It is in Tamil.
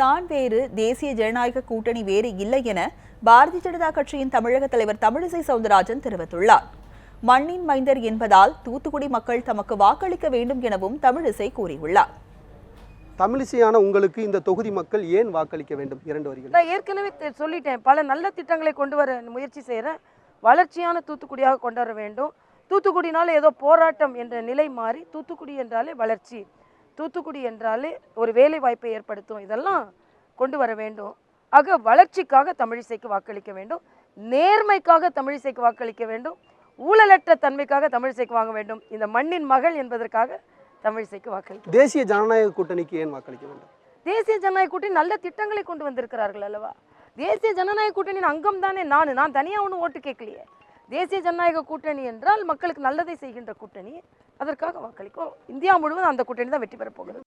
தான் வேறு தேசிய ஜனநாயக கூட்டணி வேறு இல்லை என பாரதிய ஜனதா கட்சியின் தமிழக தலைவர் தமிழிசை சவுந்தரராஜன் தெரிவித்துள்ளார். மண்ணின் மைந்தர் என்பதால் தூத்துக்குடி மக்கள் தமக்கு வாக்களிக்க வேண்டும் எனவும் தமிழிசை கூறியுள்ளார். தமிழிசையான உங்களுக்கு இந்த தொகுதி மக்கள் ஏன் வாக்களிக்க வேண்டும்? இரண்டு வரிகள். நான் ஏற்கனவே சொல்லிட்டேன். பல நல்ல திட்டங்களை கொண்டு வர முயற்சி செய்கிறேன் வளர்ச்சியான தூத்துக்குடியாக கொண்டு வர வேண்டும். தூத்துக்குடினால ஏதோ போராட்டம் என்ற நிலை மாறி தூத்துக்குடி என்றாலே வளர்ச்சி. தூத்துக்குடி என்றாலே ஒரு வேலை வாய்ப்பை ஏற்படுத்தும். இதெல்லாம் கொண்டு வர வேண்டும். ஆக வளர்ச்சிக்காக தமிழிசைக்கு வாக்களிக்க வேண்டும். நேர்மைக்காக தமிழிசைக்கு வாக்களிக்க வேண்டும். ஊழலற்ற தன்மைக்காக தமிழிசைக்கு வாங்க வேண்டும். இந்த மண்ணின் மகள் என்பதற்காக தமிழிசைக்கு வாக்களிக்க தேசிய ஜனநாயக கூட்டணிக்கு ஏன் வாக்களிக்க வேண்டும்? தேசிய ஜனநாயக கூட்டணி நல்ல திட்டங்களை கொண்டு வந்திருக்கிறார்கள் அல்லவா? தேசிய ஜனநாயக கூட்டணியின் அங்கம் தானே நான்? நான் தனியாக ஒன்றும் ஓட்டு கேட்கலையே. தேசிய ஜனநாயக கூட்டணி என்றால் மக்களுக்கு நல்லதை செய்கின்ற கூட்டணி. அதற்காக வாக்களிக்கும். இந்தியா முழுவதும் அந்த கூட்டணி தான் வெற்றி பெறப்போகிறது